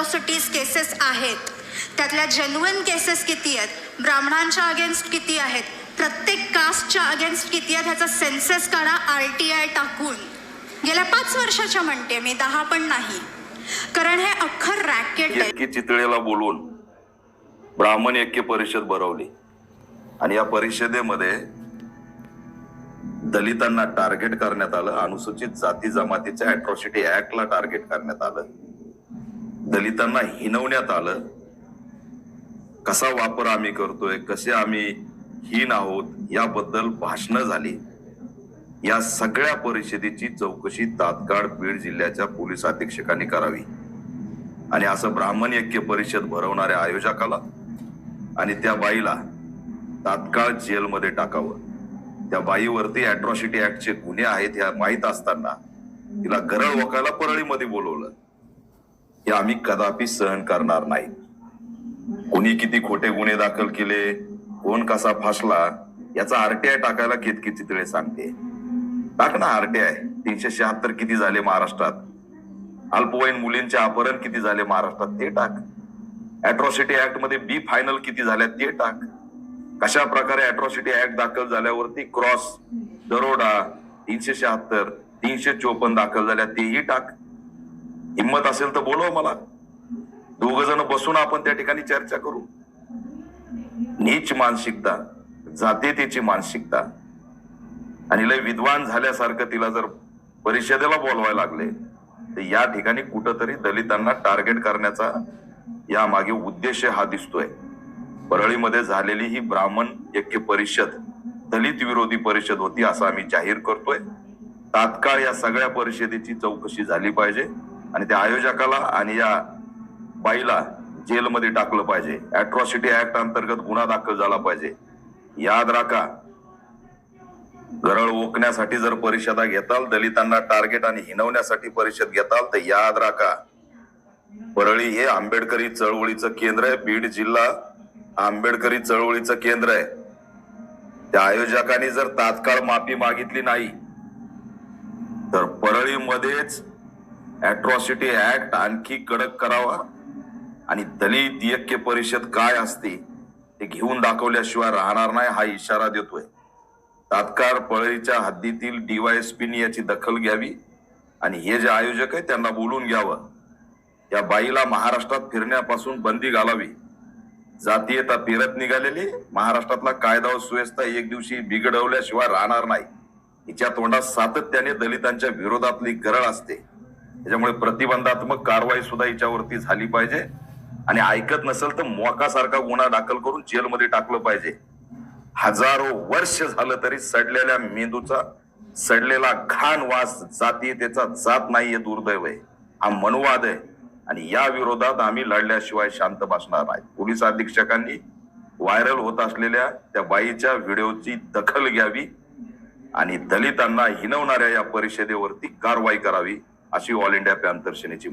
Atrocities cases आहेत. त्यातल्या genuine cases किती आहेत? ब्राह्मणांच्या अगेन्स्ट किती आहेत? प्रत्येक कास्टच्या अगेन्स्ट किती आहेत? ह्याचा सेन्सेस काढा आर टी आय टाकून. गेल्या पाच वर्षाच्या म्हणते मी दहा पण नाही. कारण हे अख्खं रॅकेट आहे. की चितळेला बोलवून ब्राह्मण ऐक्य परिषद भरवली. आणि या परिषदेमध्ये दलितांना टार्गेट करण्यात आलं अनुसूचित जाती जमातीच्या अॅट्रॉसिटी ऍक्टला टार्गेट करण्यात आलं. दलितांना हिनवण्यात आलं. कसा वापर आम्ही करतोय कसे आम्ही हीन आहोत याबद्दल भाषणं झाली. या सगळ्या परिषदेची चौकशी तात्काळ बीड जिल्ह्याच्या पोलीस अधीक्षकांनी करावी. आणि असं ब्राह्मण ऐक्य परिषद भरवणाऱ्या आयोजकाला आणि त्या बाईला तात्काळ जेलमध्ये टाकावं. त्या बाईवरती अॅट्रॉसिटी ऍक्टचे गुन्हे आहेत ह्या माहीत असताना तिला गरळ वकायला परळीमध्ये बोलवलं. हे आम्ही कदापि सहन करणार नाही. कोणी किती खोटे गुन्हे दाखल केले कोण कसा फासला याचा आरटीआय टाकायला कितकी चितळे सांगते. टाक ना आरटीआय तीनशे शहात्तर किती झाले महाराष्ट्रात? अल्पवयीन मुलींचे अपहरण किती झाले महाराष्ट्रात ते टाक. अॅट्रॉसिटी ऍक्टमध्ये बी फायनल किती झाल्या ते टाक. कशा प्रकारे अॅट्रॉसिटी ऍक्ट दाखल झाल्यावरती क्रॉस दरोडा तीनशे शहात्तर तीनशे चोपन्न दाखल झाल्या तेही टाक. हिंमत असेल तर बोलव मला. दोघ जण बसून आपण त्या ठिकाणी चर्चा करू. नीच मानसिकता जातीतेची मानसिकता. आणि लय विद्वान झाल्यासारखं तिला जर परिषदेला बोलवायला लागले तर या ठिकाणी कुठंतरी दलितांना टार्गेट करण्याचा या मागे उद्देश हा दिसतोय. परळीमध्ये झालेली ही ब्राह्मण ऐक्य परिषद दलित विरोधी परिषद होती असं आम्ही जाहीर करतोय. तात्काळ या सगळ्या परिषदेची चौकशी झाली पाहिजे. आणि त्या आयोजकाला आणि या बाईला जेलमध्ये टाकलं पाहिजे. अॅट्रॉसिटी ऍक्ट अंतर्गत गुन्हा दाखल झाला पाहिजे. याद राखा गरळ ओकण्यासाठी जर परिषदा घेताल दलितांना टार्गेट आणि हिनवण्यासाठी परिषद घेताल तर याद राखा परळी हे आंबेडकरी चळवळीचं केंद्र आहे. बीड जिल्हा आंबेडकरी चळवळीचं केंद्र आहे. त्या आयोजकांनी जर तात्काळ माफी मागितली नाही तर परळीमध्येच अॅट्रॉसिटी ऍक्ट आणखी कडक करावा आणि दलित यक्य परिषद काय असते ते घेऊन दाखवल्याशिवाय राहणार नाही हा इशारा देतोय. तात्काळ पळईच्या हद्दीतील डीवायएसपीनी याची दखल घ्यावी आणि हे जे आयोजक आहे त्यांना बोलून घ्यावं. या बाईला महाराष्ट्रात फिरण्यापासून बंदी घालावी. जातीयता फिरत निघालेली महाराष्ट्रातला कायदा व सुव्यवस्था एक दिवशी बिघडवल्याशिवाय राहणार नाही. हिच्या तोंडात सातत्याने दलितांच्या विरोधातली गरळ असते. त्याच्यामुळे प्रतिबंधात्मक कारवाई सुद्धा याच्यावरती झाली पाहिजे. आणि ऐकत नसेल तर मोकासारखा गुन्हा दाखल करून जेलमध्ये टाकलं पाहिजे. हजारो वर्ष झालं तरी सडलेल्या मेंदूचा सडलेला घाण वास जातीयतेचा जात नाहीये दुर्दैव आहे. हा मनवाद आहे. आणि या विरोधात आम्ही लढल्याशिवाय शांत बसणार नाही. पोलीस अधीक्षकांनी व्हायरल होत असलेल्या त्या बाईच्या व्हिडिओची दखल घ्यावी आणि दलितांना हिनवणाऱ्या या परिषदेवरती कारवाई करावी. अशी ऑल इंडिया पॅन्थर सेनेची